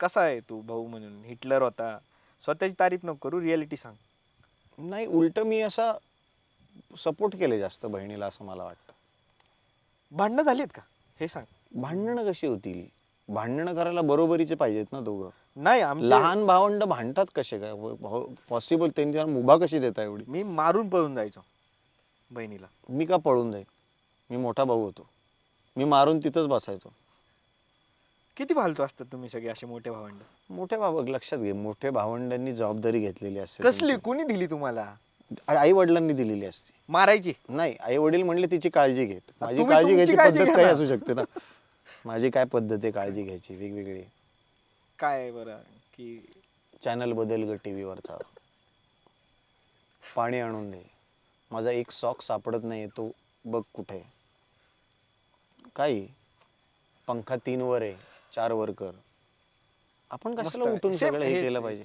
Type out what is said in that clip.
कसा आहे तू भाऊ म्हणून? हिटलर होता. स्वतःची तारीफ नको करू रियालिटी सांग. नाही उलट मी असा सपोर्ट केले जास्त बहिणीला असं मला वाटतं. भांडणं झालीत का? हे सांग. भांडणं कशी होतील? भांडणं करायला बरोबरीचे पाहिजेत ना दोघं? नाही लहान भावंड भांडतात कसे? काय? पॉसिबल त्यांच्यावर मुभा कशी देता एवढी? मी मारून पळून जायचो बहिणीला. मी का पळून जाईन? मी मोठा भाऊ होतो. मी मारून तिथंच बसायचो. किती फालतू असतात तुम्ही सगळे असे मोठे भावंड? मोठे भाऊ लक्षात घे. मोठे भावंडांनी जबाबदारी घेतलेली असते कसली? कोणी दिली तुम्हाला? आई वडिलांनी दिलेली असते. मारायची? नाही आई वडील म्हणले तिची काळजी घेत माझी तुम्ही काळजी तुमची घ्यायची काळजी पद्धत घ्या ना. असू शकते ना. माझी काय पद्धत आहे काळजी घ्यायची? वेगवेगळी. काय बरं? की चॅनल बदल ग टी व्हीवरचा पाणी आणून दे. माझा एक सॉक सापडत नाही तो बघ कुठे. काही. पंखा तीन वर आहे. चार वर कर आपण मस्त कशाला आहे. उठून Same सगळं हे हेच- केलं. पाहिजे